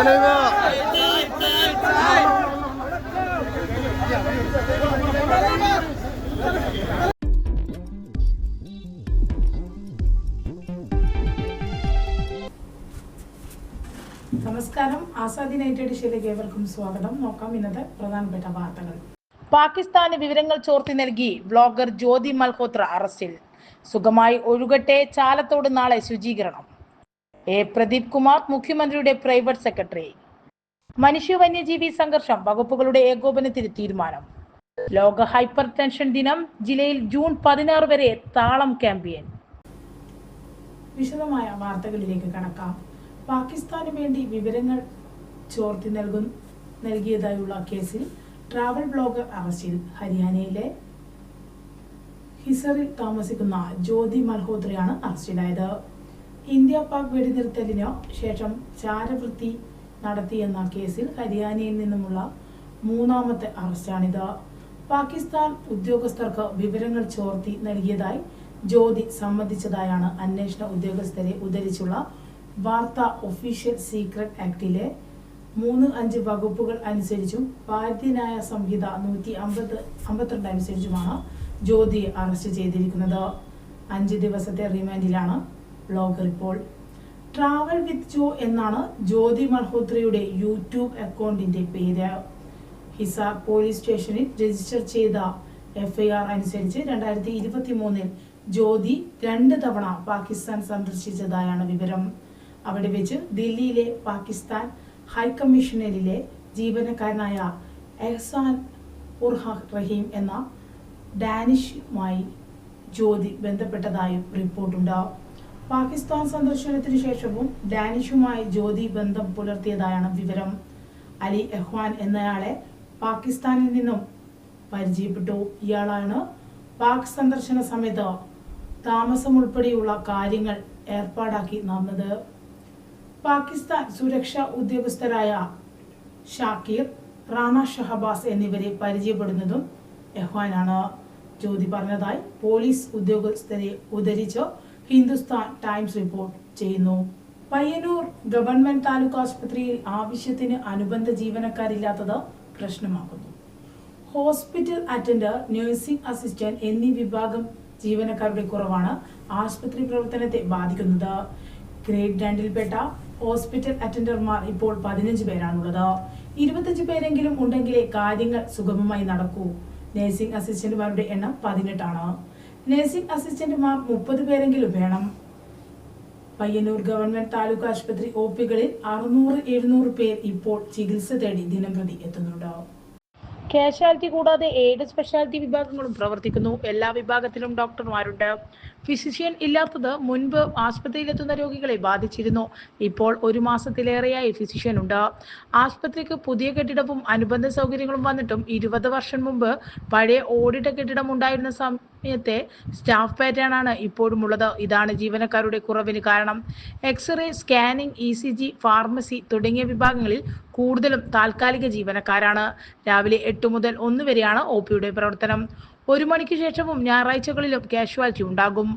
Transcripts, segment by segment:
നമസ്കാരം. ആസാദി നൈറ്റ് എഡിഷയിലേക്ക് ഏവർക്കും സ്വാഗതം. നോക്കാം ഇന്നത്തെ പ്രധാനപ്പെട്ട വാർത്തകൾ. പാകിസ്ഥാന് വിവരങ്ങൾ ചോർത്തി നൽകി വ്ളോഗർ ജ്യോതി മൽഹോത്ര അറസ്റ്റിൽ. സുഖമായി ഒഴുകട്ടെ ചാലത്തോട് നാളെ ശുചീകരണം. എ പ്രദീപ് കുമാർ മുഖ്യമന്ത്രിയുടെ പ്രൈവറ്റ് സെക്രട്ടറി. മനുഷ്യ വന്യജീവി സംഘർഷം വകുപ്പുകളുടെ ഏകോപനത്തിന് തീരുമാനം. ലോക ഹൈപ്പർ ടെൻഷൻ ദിനം ജില്ലയിൽ ജൂൺ പതിനാറ് വരെ താളം ക്യാമ്പയിൻ. വിശദമായ വാർത്തകളിലേക്ക് കടക്കാം. പാകിസ്ഥാന് വേണ്ടി വിവരങ്ങൾ ചോർത്തി നൽകും നൽകിയതായുള്ള കേസിൽ ട്രാവൽ ബ്ലോഗർ അറസ്റ്റിൽ ഹരിയാനയിലെ ഹിസറിൽ താമസിക്കുന്ന ജ്യോതി മൽഹോത്രയാണ് അറസ്റ്റിലായത്. ഇന്ത്യ പാക് വെടിനിർത്തലിന് ശേഷം ചാരവൃത്തി നടത്തിയെന്ന കേസിൽ ഹരിയാനയിൽ നിന്നുമുള്ള മൂന്നാമത്തെ അറസ്റ്റാണിത്. പാകിസ്ഥാൻ ഉദ്യോഗസ്ഥർക്ക് വിവരങ്ങൾ ചോർത്തി നൽകിയതായി ജ്യോതി സമ്മതിച്ചതായാണ് അന്വേഷണ ഉദ്യോഗസ്ഥരെ ഉദ്ധരിച്ചുള്ള വാർത്താ ഒഫീഷ്യൽ സീക്രട്ട് ആക്ടിലെ മൂന്ന് അഞ്ച് വകുപ്പുകൾ അനുസരിച്ചും ഭാരതീയനായ സംഹിത നൂറ്റി അമ്പത് അമ്പത്തിരണ്ട് അനുസരിച്ചുമാണ് ജ്യോതിയെ അറസ്റ്റ് ചെയ്തിരിക്കുന്നത്. അഞ്ച് ദിവസത്തെ റിമാൻഡിലാണ് ബ്ലോഗർ ഇപ്പോൾ. ട്രാവൽ വിത്ത് ജോ എന്നാണ് ജ്യോതി മൽഹോത്രയുടെ യൂട്യൂബ് അക്കൗണ്ടിന്റെ പേര്. ഹിസാർ പോലീസ് സ്റ്റേഷനിൽ രജിസ്റ്റർ ചെയ്ത എഫ്ഐആർ അനുസരിച്ച് രണ്ടായിരത്തി ഇരുപത്തി മൂന്നിൽ ജ്യോതി രണ്ട് തവണ പാകിസ്ഥാൻ സന്ദർശിച്ചതായാണ് വിവരം. അവിടെ വെച്ച് ദില്ലിയിലെ പാകിസ്ഥാൻ ഹൈക്കമ്മീഷണറിലെ ജീവനക്കാരനായ എഹ്സാൻ ഉർഹ റഹീം എന്ന ഡാനിഷുമായി ജ്യോതി ബന്ധപ്പെട്ടതായും റിപ്പോർട്ടുണ്ട്. പാകിസ്ഥാൻ സന്ദർശനത്തിന് ശേഷവും ഡാനിഷുമായി ജ്യോതി ബന്ധം പുലർത്തിയതായാണ് വിവരം. അലി എഹ്വാൻ എന്നയാളെ പാകിസ്ഥാനിൽ നിന്നും പരിചയപ്പെട്ടു. ഇയാളാണ് പാക് സന്ദർശന സമയത്ത് താമസം ഉൾപ്പെടെയുള്ള കാര്യങ്ങൾ ഏർപ്പാടാക്കി നടന്നത്. പാകിസ്ഥാൻ സുരക്ഷാ ഉദ്യോഗസ്ഥരായ ഷാക്കീർ റാണ ഷഹബാസ് എന്നിവരെ പരിചയപ്പെടുന്നതും എഹ്വാനാണ്. ജ്യോതി പറഞ്ഞതായി പോലീസ് ഉദ്യോഗസ്ഥരെ ഉദ്ധരിച്ച് ഹിന്ദുസ്ഥാൻ ടൈംസ് റിപ്പോർട്ട് ചെയ്യുന്നു. പയ്യന്നൂർ ഗവൺമെന്റ് താലൂക്ക് ആശുപത്രിയിൽ ആവശ്യത്തിന് അനുബന്ധ ജീവനക്കാരില്ലാത്തത് പ്രശ്നമാക്കുന്നു. ഹോസ്പിറ്റൽ അറ്റൻഡർ നഴ്സിംഗ് അസിസ്റ്റന്റ് എന്നീ വിഭാഗം ജീവനക്കാരുടെ കുറവാണ് ആശുപത്രി പ്രവർത്തനത്തെ ബാധിക്കുന്നത്. ഗ്രേഡ് രണ്ടിൽപ്പെട്ട ഹോസ്പിറ്റൽ അറ്റൻഡർമാർ ഇപ്പോൾ പതിനഞ്ച് പേരാണുള്ളത്. ഇരുപത്തഞ്ച് പേരെങ്കിലും ഉണ്ടെങ്കിലേ കാര്യങ്ങൾ സുഗമമായി നടക്കൂ. നഴ്സിംഗ് അസിസ്റ്റന്റുമാരുടെ എണ്ണം പതിനെട്ടാണ്. നഴ്സിംഗ് അസിസ്റ്റന്റുമാർ മുപ്പത് പേരെങ്കിലും വേണം. പയ്യന്നൂർ ഗവൺമെന്റ് താലൂക്ക് ആശുപത്രി ഒ പികളിൽ അറുന്നൂറ് എഴുന്നൂറ് പേർ ഇപ്പോൾ ചികിത്സ തേടി ദിനംപ്രതി എത്തുന്നുണ്ട്. കാഷ്വാലിറ്റി കൂടാതെ ഏഴ് സ്പെഷ്യാലിറ്റി വിഭാഗങ്ങളും പ്രവർത്തിക്കുന്നു. എല്ലാ വിഭാഗത്തിലും ഡോക്ടർമാരുണ്ട്. ഫിസിഷ്യൻ ഇല്ലാത്തത് മുൻപ് ആസ്പത്രിയിലെത്തുന്ന രോഗികളെ ബാധിച്ചിരുന്നു. ഇപ്പോൾ ഒരു മാസത്തിലേറെയായി ഫിസിഷ്യൻ ഉണ്ട്. ആസ്പത്രിക്ക് പുതിയ കെട്ടിടവും അനുബന്ധ സൗകര്യങ്ങളും വന്നിട്ടും ഇരുപത് വർഷം മുമ്പ് പഴയ ഓടിട്ട കെട്ടിടം ഉണ്ടായിരുന്ന സമയത്തെ സ്റ്റാഫ് പാറ്റേൺ ആണ് ഇപ്പോഴും ഉള്ളത്. ഇതാണ് ജീവനക്കാരുടെ കുറവിന് കാരണം. X ray scanning E C G pharmacy തുടങ്ങിയ വിഭാഗങ്ങളിൽ കൂടുതലും താൽക്കാലിക ജീവനക്കാരാണ്. രാവിലെ എട്ട് മുതൽ ഒന്ന് വരെയാണ് ഒ പിയുടെ പ്രവർത്തനം. ഒരു മണിക്ക് ശേഷവും ഞായറാഴ്ചകളിലും കാഷ്വാലിറ്റി ഉണ്ടാകും.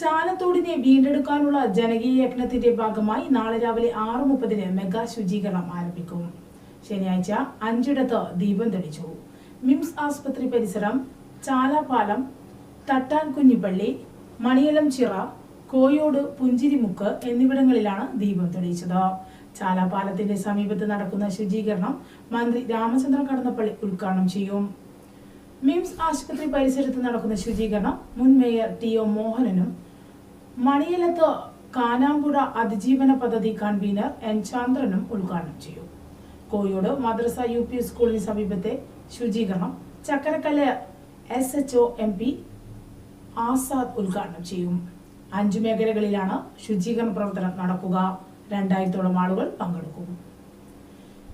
ചാലത്തോടിനെ വീണ്ടെടുക്കാനുള്ള ജനകീയ യജ്ഞത്തിന്റെ ഭാഗമായി നാളെ രാവിലെ ആറ് മുപ്പതിന് മെഗാ ശുചീകരണം ആരംഭിക്കും. ശനിയാഴ്ച അഞ്ചിടത്ത് ദീപം തെളിച്ചു. മിംസ് ആസ്പത്രി പരിസരം ചാലാപാലം തട്ടാൻ കുഞ്ഞിപ്പള്ളി മണിയലം ചിറ കോയോട് പുഞ്ചിരിമുക്ക് എന്നിവിടങ്ങളിലാണ് ദീപം തെളിയിച്ചത്. ചാലാപാലത്തിന്റെ സമീപത്ത് നടക്കുന്ന ശുചീകരണം മന്ത്രി രാമചന്ദ്രൻ കടന്നപ്പള്ളി ഉദ്ഘാടനം ചെയ്യും. മിംസ് ആശുപത്രി പരിസരത്ത് നടക്കുന്ന ശുചീകരണം. മുൻ മേയർ ടി ഒ മോഹനനും മണിയലത്ത് കാനാമ്പുഴ അതിജീവന പദ്ധതി കൺവീനർ എൻ ചന്ദ്രനും ഉദ്ഘാടനം ചെയ്യും കോയോട് മദ്രസ യു പി സ്കൂളിന് സമീപത്തെ ശുചീകരണം. Chakkarakkal S H O M P Azad ഉദ്ഘാടനം ചെയ്യും. അഞ്ചു മേഖലകളിലാണ് ശുചീകരണ പ്രവർത്തനം നടക്കുക. രണ്ടായിരത്തോളം ആളുകൾ പങ്കെടുക്കും.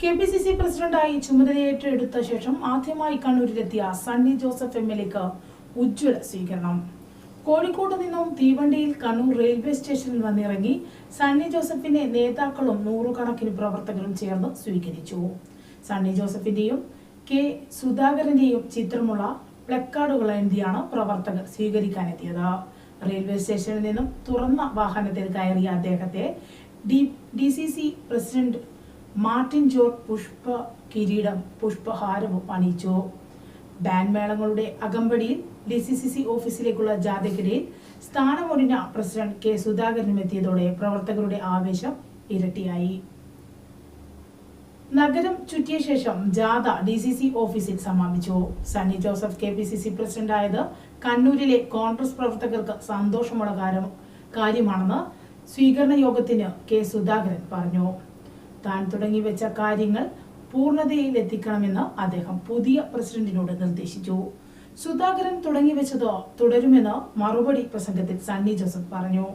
കെ പി സി സി പ്രസിഡന്റായി ചുമതലയേറ്റെടുത്ത ശേഷം ആദ്യമായി കണ്ണൂരിലെത്തിയ സണ്ണി ജോസഫ് എം എൽ എക്ക് ഉജ്ജ്വല സ്വീകരണം. കോഴിക്കോട് നിന്നും തീവണ്ടിയിൽ കണ്ണൂർ റെയിൽവേ സ്റ്റേഷനിൽ വന്നിറങ്ങി സണ്ണി ജോസഫിനെ നേതാക്കളും നൂറുകണക്കിന് പ്രവർത്തകരും ചേർന്ന് സ്വീകരിച്ചു. സണ്ണി ജോസഫിന്റെയും കെ സുധാകരന്റെയും ചിത്രമുള്ള പ്ലക്കാർഡുകൾ എന്തിയാണ് പ്രവർത്തകർ സ്വീകരിക്കാനെത്തിയത്? റെയിൽവേ സ്റ്റേഷനിൽ നിന്നും തുറന്ന വാഹനത്തിൽ കയറിയ അദ്ദേഹത്തെ D D C C president Martin George Pushpa കിരീടം പുഷ്പഹാരവും അണിയിച്ചു. ബാൻഡ് മേളങ്ങളുടെ അകമ്പടിയിൽ ഡി സി സി സി ഓഫീസിലേക്കുള്ള ജാഥയ്ക്കിടയിൽ സ്ഥാനമൊഴിഞ്ഞ പ്രസിഡന്റ് കെ. സുധാകരനും എത്തിയതോടെ പ്രവർത്തകരുടെ ആവേശം ഇരട്ടിയായി. നഗരം ചുറ്റിയ ശേഷം ജാഥ ഡി സി സി ഓഫീസിൽ സമാപിച്ചു. Sunny Joseph K P C C പ്രസിഡന്റായത് കണ്ണൂരിലെ കോൺഗ്രസ് പ്രവർത്തകർക്ക് സന്തോഷമുള്ള കാര്യം- കാര്യമാണെന്ന് സ്വീകരണ യോഗത്തിന് കെ. സുധാകരൻ പറഞ്ഞു. താൻ തുടങ്ങി വെച്ച കാര്യങ്ങൾ പൂർണതയിൽ എത്തിക്കണമെന്ന് അദ്ദേഹം പുതിയ പ്രസിഡന്റിനോട് നിർദ്ദേശിച്ചു. സുധാകരൻ തുടങ്ങി വെച്ചതോ തുടരുമെന്ന് മറുപടി പ്രസംഗത്തിൽ സണ്ണി ജോസഫ് പറഞ്ഞു.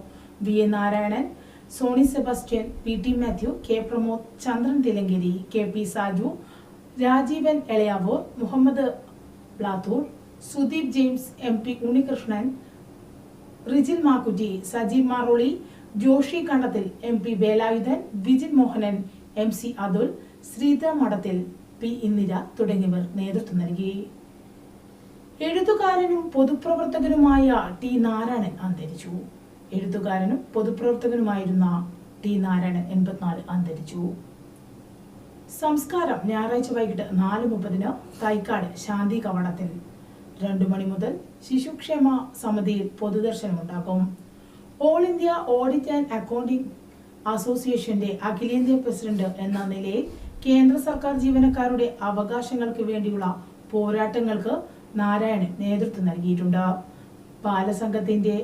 V. A. Narayanan Sony Sebastian P. T. Mathew K. Pramod Chandran Thillankeri K. P. Saju Rajeevan Elayavoor Muhammad Blathur Sudeep James M. P. Unnikrishnan Rijil Makkutty Sajeev Maroli Joshy Kandathil M P Velayudhan Vijin Mohanan M C Athul Sreedharan Madathil P Indira തുടങ്ങിയവർ നേതൃത്വം നൽകി. എഴുത്തുകാരനും പൊതുപ്രവർത്തകനുമായ T Narayanan അന്തരിച്ചു. എഴുത്തുകാരനും പൊതുപ്രവർത്തകനുമായിരുന്ന T Narayanan എൺപത്തിനാല് അന്തരിച്ചു. സംസ്കാരം ഞായറാഴ്ച വൈകിട്ട് നാല് മുപ്പതിന് തൈക്കാട് ശാന്തി കവടത്തിൽ. രണ്ടു മണി മുതൽ ശിശുക്ഷേമ സമിതിയിൽ പൊതുദർശനമുണ്ടാകും. All India audit and accounting അസോസിയേഷന്റെ അഖിലേന്ത്യാ പ്രസിഡന്റ് എന്ന നിലയിൽ കേന്ദ്ര സർക്കാർ ജീവനക്കാരുടെ അവകാശങ്ങൾക്ക് വേണ്ടിയുള്ള പോരാട്ടങ്ങൾക്ക് നാരായണൻ നേതൃത്വം നൽകിയിട്ടുണ്ട്. ബാലസംഘത്തിന്റെ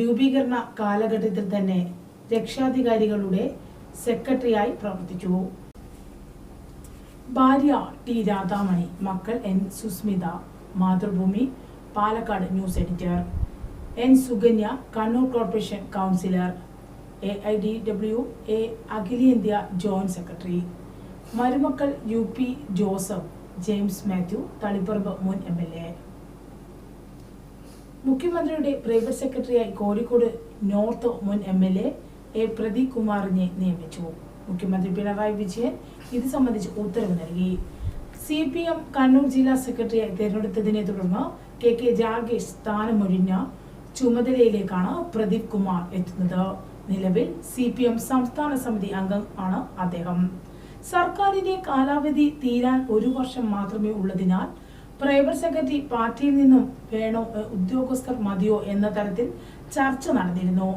രൂപീകരണ കാലഘട്ടത്തിൽ തന്നെ രക്ഷാധികാരികളുടെ സെക്രട്ടറിയായി പ്രവർത്തിച്ചു. ഭാര്യ ടി രാധാമണി മക്കൾ N Susmitha Mathrubhumi Palakkad news editor. N Sukanya Kannur corporation councillor A I D W A അഖിലേന്ത്യാ ജോയിന്റ് സെക്രട്ടറി മരുമക്കൾ യു പി ജോസഫ് ജെയിംസ് മാത്യു തളിപ്പറമ്പ് മുൻ എം എൽ എ മുഖ്യമന്ത്രിയുടെ പ്രൈവറ്റ് സെക്രട്ടറിയായി കോഴിക്കോട് നോർത്ത് മുൻ M L A A Pradeep കുമാറിനെ നിയമിച്ചു. മുഖ്യമന്ത്രി പിണറായി വിജയൻ ഇത് സംബന്ധിച്ച് ഉത്തരവ് നൽകി. സി പി എം കണ്ണൂർ ജില്ലാ സെക്രട്ടറിയായി തിരഞ്ഞെടുത്തതിനെ തുടർന്ന് കെ കെ ജാഗേഷ് സ്ഥാനമൊഴിഞ്ഞ ചുമതലയിലേക്കാണ് പ്രദീപ് കുമാർ എത്തുന്നത്. നിലവിൽ സി പി എം സംസ്ഥാന സമിതി അംഗം ആണ് അദ്ദേഹം. സർക്കാരിന്റെ കാലാവധി തീരാൻ ഒരു വർഷം മാത്രമേ ഉള്ളതിനാൽ പ്രൈവറ്റ് സെക്രട്ടറി പാർട്ടിയിൽ നിന്നും വേണോ ഉദ്യോഗസ്ഥർ മതിയോ എന്ന തരത്തിൽ ചർച്ച നടന്നിരുന്നു.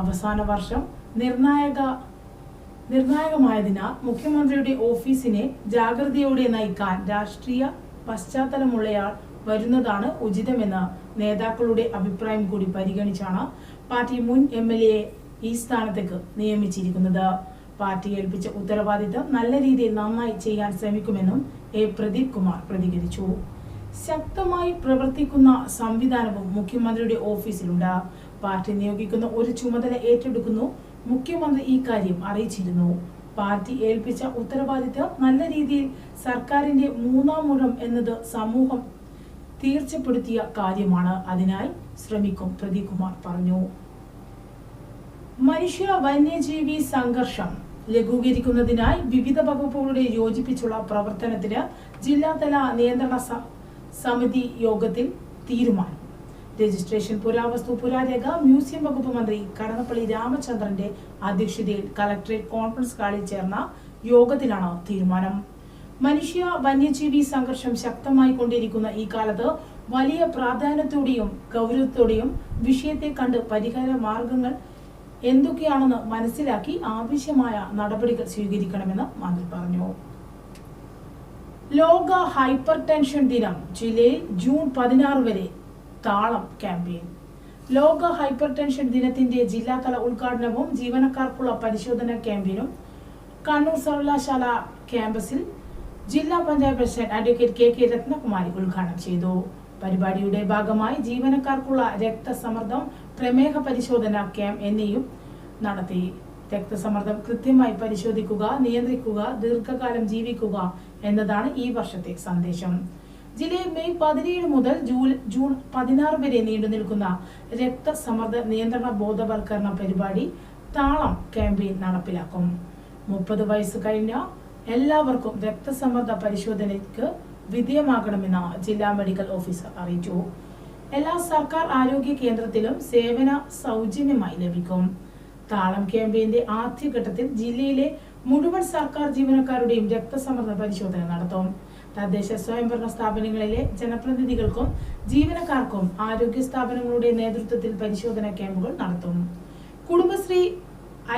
അവസാന വർഷം നിർണായക നിർണായകമായതിനാൽ മുഖ്യമന്ത്രിയുടെ ഓഫീസിനെ ജാഗ്രതയോടെ നയിക്കാൻ രാഷ്ട്രീയ പശ്ചാത്തലമുള്ളയാൾ വരുന്നതാണ് ഉചിതമെന്ന നേതാക്കളുടെ അഭിപ്രായം കൂടി പരിഗണിച്ചാണ് പാർട്ടി മുൻ എം എൽ എ ഈ സ്ഥാനത്തേക്ക് നിയമിച്ചിരിക്കുന്നത്. പാർട്ടി ഏൽപ്പിച്ച ഉത്തരവാദിത്തം നല്ല രീതിയിൽ നന്നായി ചെയ്യാൻ ശ്രമിക്കുമെന്നും എ പ്രദീപ് കുമാർ പ്രതികരിച്ചു. ശക്തമായി പ്രവർത്തിക്കുന്ന സംവിധാനവും മുഖ്യമന്ത്രിയുടെ ഓഫീസിലുണ്ട്. പാർട്ടി നിയോഗിക്കുന്ന ഒരു ചുമതല ഏറ്റെടുക്കുന്നു. മുഖ്യമന്ത്രി ഈ കാര്യം അറിയിച്ചിരുന്നു. പാർട്ടി ഏൽപ്പിച്ച ഉത്തരവാദിത്തം നല്ല രീതിയിൽ സർക്കാരിന്റെ മൂന്നാം മുഴം എന്നത് സമൂഹം തീർച്ചപ്പെടുത്തിയ കാര്യമാണ്. അതിനായി ശ്രമിക്കും പ്രദീപ് കുമാർ പറഞ്ഞു. മനുഷ്യ വന്യജീവി സംഘർഷം ലഘൂകരിക്കുന്നതിനായി വിവിധ വകുപ്പുകളുടെ യോജിപ്പിച്ചുള്ള പ്രവർത്തനത്തിന് ജില്ലാതല നിയന്ത്രണ സമിതി യോഗത്തിൽ തീരുമാനം. രജിസ്ട്രേഷൻ പുരാവസ്തു പുരാരേഖ മ്യൂസിയം വകുപ്പ് മന്ത്രി കടന്നപ്പള്ളി രാമചന്ദ്രന്റെ അധ്യക്ഷതയിൽ കളക്ടറേറ്റ് കോൺഫറൻസ് ഹാളിൽ ചേർന്ന യോഗത്തിലാണ് തീരുമാനം. മനുഷ്യ വന്യജീവി സംഘർഷം ശക്തമായി കൊണ്ടിരിക്കുന്ന ഈ കാലത്ത് വലിയ പ്രാധാന്യത്തോടെയും ഗൗരവത്തോടെയും വിഷയത്തെ കണ്ട് പരിഹാര മാർഗങ്ങൾ എന്തൊക്കെയാണെന്ന് മനസ്സിലാക്കി ആവശ്യമായ നടപടികൾ സ്വീകരിക്കണമെന്ന് മന്ത്രി പറഞ്ഞു. ലോക ഹൈപ്പർ ടെൻഷൻ ദിനം ജില്ലയിൽ ജൂൺ പതിനാറ് വരെ താളം ക്യാമ്പയിൻ. ലോക ഹൈപ്പർ ടെൻഷൻ ദിനത്തിന്റെ ജില്ലാതല ഉദ്ഘാടനവും ജീവനക്കാർക്കുള്ള പരിശോധന ക്യാമ്പയിനും കണ്ണൂർ സർവകലാശാല ക്യാമ്പസിൽ ജില്ലാ panchayat president advocate K K Ratnakumari ഉദ്ഘാടനം ചെയ്തു. പരിപാടിയുടെ ഭാഗമായി ജീവനക്കാർക്കുള്ള രക്തസമ്മർദ്ദം പ്രമേഹ പരിശോധന ക്യാമ്പ് എന്നിവയും നടത്തി. രക്തസമ്മർദ്ദം കൃത്യമായി പരിശോധിക്കുക നിയന്ത്രിക്കുക ദീർഘകാലം ജീവിക്കുക എന്നതാണ് ഈ വർഷത്തെ സന്ദേശം. ജില്ലയിൽ മെയ് പതിനേഴ് മുതൽ ജൂൺ പതിനാറ് വരെ നീണ്ടു നിൽക്കുന്ന രക്തസമ്മർദ്ദ നിയന്ത്രണ ബോധവൽക്കരണ പരിപാടി താളം ക്യാമ്പയിൻ നടപ്പിലാക്കും. മുപ്പത് വയസ്സ് കഴിഞ്ഞ എല്ലാവർക്കും രക്തസമ്മർദ്ദ പരിശോധനയ്ക്ക് വിധേയമാകണമെന്ന് ജില്ലാ മെഡിക്കൽ ഓഫീസർ അറിയിച്ചു. എല്ലാ സർക്കാർ ആരോഗ്യ കേന്ദ്രത്തിലും സേവന സൗജന്യമായി ലഭിക്കും. താളം ക്യാമ്പയിന്റെ ആദ്യഘട്ടത്തിൽ ജില്ലയിലെ മുഴുവൻ സർക്കാർ ജീവനക്കാരുടെയും രക്തസമ്മർദ്ദ പരിശോധന നടത്തും. തദ്ദേശ സ്വയംഭരണ സ്ഥാപനങ്ങളിലെ ജനപ്രതിനിധികൾക്കും ജീവനക്കാർക്കും ആരോഗ്യ സ്ഥാപനങ്ങളുടെ നേതൃത്വത്തിൽ പരിശോധന ക്യാമ്പുകൾ നടത്തും. Kudumbashree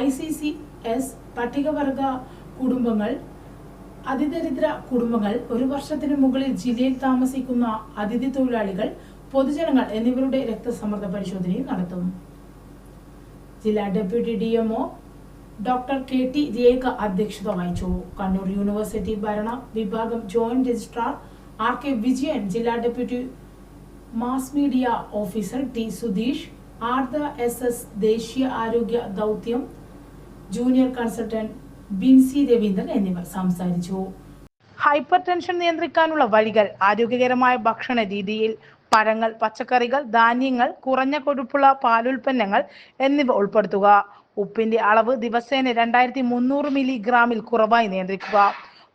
I C C S പട്ടികവർഗ കുടുംബങ്ങൾ അതിദരിദ്ര കുടുംബങ്ങൾ ഒരു വർഷത്തിന് മുകളിൽ ജില്ലയിൽ താമസിക്കുന്ന അതിഥി തൊഴിലാളികൾ പൊതുജനങ്ങൾ എന്നിവരുടെ രക്തസമ്മർദ്ദ പരിശോധനയും നടത്തും. ജില്ലാ deputy D MO doctor K T Rekha അധ്യക്ഷത വഹിച്ചു. കണ്ണൂർ യൂണിവേഴ്സിറ്റി ഭരണ വിഭാഗം joint registrar R K Vijayan ജില്ലാ deputy mass media officer T Sudheesh Arda S S ദേശീയ ആരോഗ്യ ദൗത്യം ജൂനിയർ കൺസൾട്ടന്റ് ബിൻസി രവീന്ദ്രൻ എന്നിവർ സംസാരിച്ചു. ഹൈപ്പർ ടെൻഷൻ നിയന്ത്രിക്കാനുള്ള വഴികൾ ആരോഗ്യകരമായ ഭക്ഷണ രീതിയിൽ പഴങ്ങൾ പച്ചക്കറികൾ ധാന്യങ്ങൾ കുറഞ്ഞ കൊഴുപ്പുള്ള പാലുൽപ്പന്നങ്ങൾ എന്നിവ ഉൾപ്പെടുത്തുക. ഉപ്പിന്റെ അളവ് ദിവസേന രണ്ടായിരത്തി മുന്നൂറ് മില്ലിഗ്രാമിൽ കുറവായി നിയന്ത്രിക്കുക.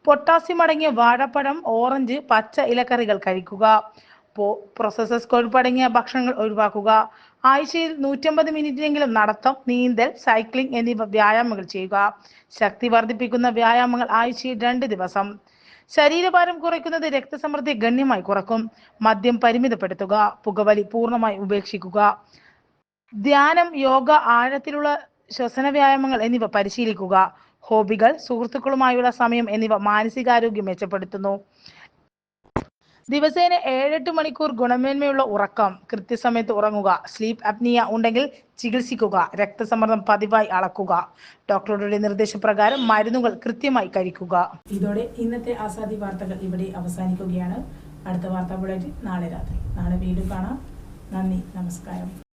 പൊട്ടാസ്യം അടങ്ങിയ വാഴപ്പഴം ഓറഞ്ച് പച്ച ഇലക്കറികൾ കഴിക്കുക. പ്രോസസസ് കൊഴുപ്പടങ്ങിയ ഭക്ഷണങ്ങൾ ഒഴിവാക്കുക. ആഴ്ചയിൽ നൂറ്റമ്പത് മിനിറ്റിനെങ്കിലും നടത്തം നീന്തൽ സൈക്ലിംഗ് എന്നിവ വ്യായാമങ്ങൾ ചെയ്യുക. ശക്തി വർദ്ധിപ്പിക്കുന്ന വ്യായാമങ്ങൾ ആഴ്ചയിൽ രണ്ട് ദിവസം. ശരീരഭാരം കുറയ്ക്കുന്നത് രക്തസമൃദ്ധി ഗണ്യമായി കുറക്കും. മദ്യം പരിമിതപ്പെടുത്തുക. പുകവലി പൂർണമായി ഉപേക്ഷിക്കുക. ധ്യാനം യോഗ ആഴത്തിലുള്ള ശ്വസന വ്യായാമങ്ങൾ എന്നിവ പരിശീലിക്കുക. ഹോബികൾ സുഹൃത്തുക്കളുമായുള്ള സമയം എന്നിവ മാനസികാരോഗ്യം മെച്ചപ്പെടുത്തുന്നു. ദിവസേന ഏഴെട്ട് മണിക്കൂർ ഗുണമേന്മയുള്ള ഉറക്കം കൃത്യസമയത്ത് ഉറങ്ങുക സ്ലീപ്പ് അപ്നിയ ഉണ്ടെങ്കിൽ ചികിത്സിക്കുക രക്തസമ്മർദ്ദം പതിവായി അളക്കുക. ഡോക്ടറുടെ നിർദ്ദേശപ്രകാരം മരുന്നുകൾ കൃത്യമായി കഴിക്കുക. ഇതോടെ ഇന്നത്തെ ആസാദി വാർത്തകൾ ഇവിടെ അവസാനിക്കുകയാണ്. അടുത്ത വാർത്താ ബുള്ളറ്റിൻ നാളെ രാത്രി. നാളെ വീണ്ടും കാണാം. നന്ദി നമസ്കാരം.